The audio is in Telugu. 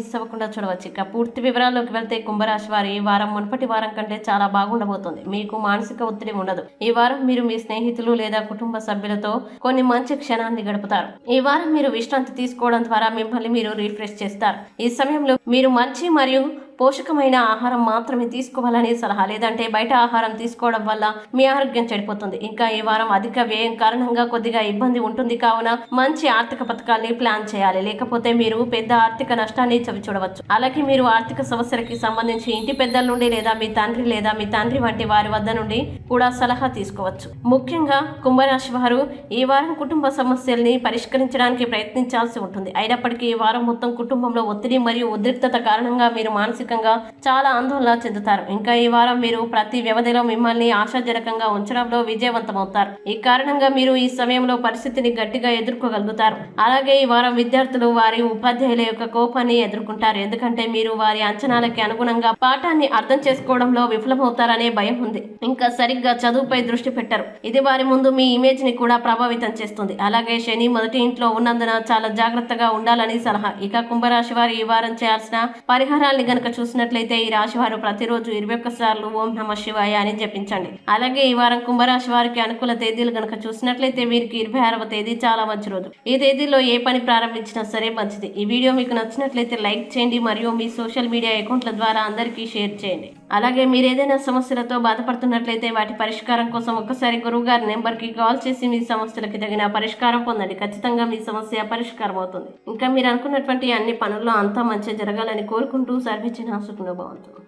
మిస్ అవ్వకుండా చూడవచ్చు. ఇక పూర్తి వివరాల్లోకి వెళ్తే కుంభరాశి వారి ఈ వారం మునుపటి వారం కంటే చాలా బాగుండబోతుంది. మీకు మానసిక ఒత్తిడి ఉండదు. ఈ వారం మీరు మీ స్నేహితులు లేదా కుటుంబ సభ్యులతో కొన్ని మంచి క్షణాన్ని గడుపుతారు. ఈ వారం మీరు విశ్రాంతి తీసుకోవడం ద్వారా మిమ్మల్ని మీరు రిఫ్రెష్ చేస్తారు. ఈ సమయంలో మీరు మంచి మరియు పోషకమైన ఆహారం మాత్రమే తీసుకోవాలని సలహా లేదంటే బయట ఆహారం తీసుకోవడం వల్ల మీ ఆరోగ్యం చెడిపోతుంది. ఇంకా ఈ వారం అధిక వ్యయం కారణంగా కొద్దిగా ఇబ్బంది ఉంటుంది. కావున మంచి ఆర్థిక పథకాల్ని ప్లాన్ చేయాలి. లేకపోతే మీరు పెద్ద ఆర్థిక నష్టాన్ని చవి చూడవచ్చు. అలాగే మీరు ఆర్థిక సమస్యలకి సంబంధించి ఇంటి పెద్దల నుండి లేదా మీ తండ్రి లేదా మీ తండ్రి వంటి వారి వద్ద నుండి కూడా సలహా తీసుకోవచ్చు. ముఖ్యంగా కుంభరాశి వారు ఈ వారం కుటుంబ సమస్యల్ని పరిష్కరించడానికి ప్రయత్నించాల్సి ఉంటుంది. అయినప్పటికీ ఈ వారం మొత్తం కుటుంబంలో ఒత్తిడి మరియు ఉద్రిక్తత కారణంగా మీరు మానసిక మానసికంగా చాలా ఆందోళన చెందుతారు. ఇంకా ఈ వారం మీరు ప్రతి వ్యవధిలో మిమ్మల్ని ఆశాజనకంగా ఉంచడంలో విజయవంతమవుతారు. ఈ కారణంగా మీరు ఈ సమయంలో పరిస్థితిని గట్టిగా ఎదుర్కోగలుగుతారు. అలాగే ఈ వారం విద్యార్థులు వారి ఉపాధ్యాయుల యొక్క కోపాన్ని ఎదుర్కొంటారు. ఎందుకంటే మీరు వారి అంచనాలకి అనుగుణంగా పాఠాన్ని అర్థం చేసుకోవడంలో విఫలమవుతారనే భయం ఉంది. ఇంకా సరిగ్గా చదువుపై దృష్టి పెట్టరు. ఇది వారి ముందు మీ ఇమేజ్ని కూడా ప్రభావితం చేస్తుంది. అలాగే శని మొదటి ఇంట్లో ఉన్నందున చాలా జాగ్రత్తగా ఉండాలని సలహా. ఇక కుంభరాశి వారు ఈ వారం చేయాల్సిన పరిహారాల్ని గనక చూసినట్లయితే ఈ రాశి వారు ప్రతిరోజు ఇరవై ఒక్కసార్లు ఓం నమ శివాయ అని జపించండి. అలాగే ఈ వారం కుంభరాశి వారికి అనుకూల తేదీలు గనక చూసినట్లయితే వీరికి ఇరవై ఆరవ తేదీ చాలా మంచి రోజు. ఈ తేదీలో ఏ పని ప్రారంభించినా సరే మంచిది. ఈ వీడియో మీకు నచ్చినట్లయితే లైక్ చేయండి మరియు మీ సోషల్ మీడియా అకౌంట్ల ద్వారా అందరికీ షేర్ చేయండి. అలాగే మీరు ఏదైనా సమస్యలతో బాధపడుతున్నట్లయితే వాటి పరిష్కారం కోసం ఒక్కసారి గురువు గారి నెంబర్కి కాల్ చేసి మీ సమస్యలకి తగిన పరిష్కారం పొందండి. ఖచ్చితంగా మీ సమస్య పరిష్కారం అవుతుంది. ఇంకా మీరు అనుకున్నటువంటి అన్ని పనుల్లో అంతా మంచి జరగాలని కోరుకుంటూ సర్విచ్చిన సుఖంగా బాగుంటుంది